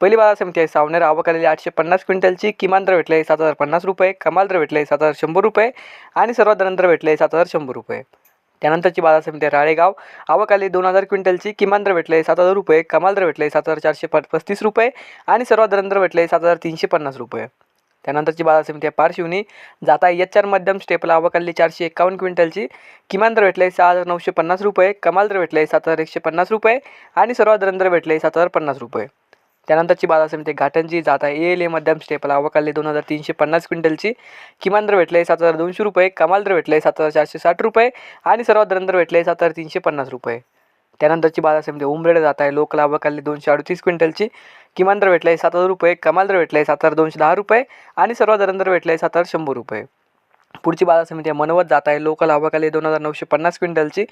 पहिली बाजार समिती आहे. सावनेर आवक आलेली आठशे पन्नास क्विंटलची. किमान दर भेटले सात हजार पन्नास रुपये. कमाल दर भेटले सात हजार शंभर रुपये. आणि सर्वात दर भेटले सात हजार शंभर रुपये. त्यानंतरची बाजार समिती आहे राळेगाव. आवक आली दोन हजार क्विंटलची. किमान दर भेटले सात हजार रुपये. कमाल दर भेटले सात हजार चारशे प पस्तीस रुपये. आणि सर्वात दर भेटले सात हजार तीनशे पन्नास रुपये. त्यानंतरची बाजार समिती आहे पारशिवनी जाता एच आर मध्यम स्टेपला आवक चारशे एकावन्न क्विंटलची. किमान दर भेटले सहा हजार नऊशे पन्नास रुपये. कमाल दर भेटले सात हजार एकशे पन्नास रुपये. आणि सर्वात दर भेटले सात हजार पन्नास रुपये. त्यानंतरची बाजार समिती घाटंजी जात आहे. ए एल ए मध्यम स्टेपला अवकाले दोन हजार तीनशे पन्नास क्विंटलची किमान दर भेटले सात हजार दोनशे रुपये कमाल दर भेटले सात हजार चारशे साठ रुपये आणि सर्वात दर भेटले सात हजार तीनशे पन्नास रुपये. त्यानंतरची बाजार समिती उमरेड जात आहे. लोकला अवकाले दोनशे अडतीस क्विंटलची किमान दर भेटले सात हजार रुपये कमाल दर भेटले सात हजार दोनशे दहा रुपये आणि सर्वात दर भेटले सात हजार शंभर रुपये. पुढची बाजार समिती आहे मनवत जात आहे. लोकल आवाकाली दोन हजार नऊशे पन्नास क्विंटलची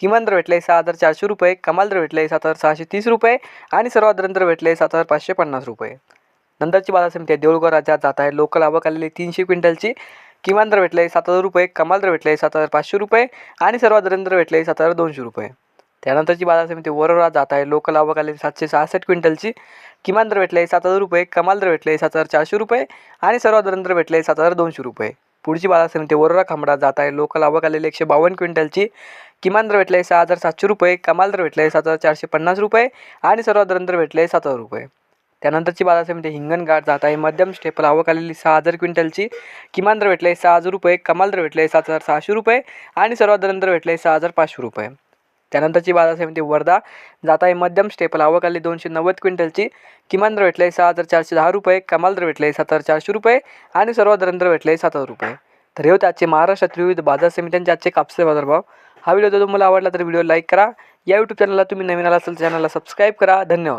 किमान दर भेटले सहा हजार चारशे रुपये कमाल दर भेटले सात हजार सहाशे तीस रुपये आणि सर्वात दर भेटले सात हजार पाचशे पन्नास रुपये. नंतरची बाजार समिती आहे देऊळगाव राज्यात जात आहे. लोकल आवाकाली तीनशे क्विंटलची किमान दर भेटले सात हजार रुपये कमाल दर भेटले सात हजार पाचशे रुपये आणि सर्वात दर भेटले सात हजार दोनशे रुपये. त्यानंतरची बाजार समिती वरोरा जात आहे. लोकल आवक सातशे सहासष्ट क्विंटलची किमान दर भेटले सात हजार रुपये कमाल दर भेटले सात हजार चारशे रुपये आणि सर्वात दर भेटले सात हजार दोनशे रुपये. पुढची बाजार समिती वरोरा खांबडा जात आहे. लोकल आवक आलेली एकशे बावन्न क्विंटलची किमान दर भेटले सहा हजार सातशे रुपये कमाल दर भेटले सात हजार चारशे पन्नास रुपये आणि सर्वात दर भेटले सात हजार रुपये. त्यानंतरची बाजार समिती हिंगणघाट जात आहे. मध्यम स्टेपल आवक आलेली सहा हजार क्विंटलची किमान दर भेटले सहा हजार रुपये कमाल दर भेटले सात हजार सहाशे रुपये आणि सर्वात दर भेटले सहा हजार पाचशे रुपये. त्यानंतरची बाजार समिती वर्धा. जात आहे मध्यम स्टेपल. आवक आली दोनशे नव्वद क्विंटलची. किमान दर भेटले सहा हजार चारशे दहा रुपये. कमाल दर भेटले सात हजार चारशे रुपये. आणि सर्वात दर भेटले सात हजार रुपये. तर हे होते आजचे महाराष्ट्रातील विविध बाजार समित्यांचे आजचे कापसे बाजारभाव. हा व्हिडिओ जर तुम्हाला आवडला तर व्हिडिओ लाईक करा. या यूट्यूब चॅनलला तुम्ही नवीन आला असेल तर चॅनलला सबस्क्राईब करा. धन्यवाद.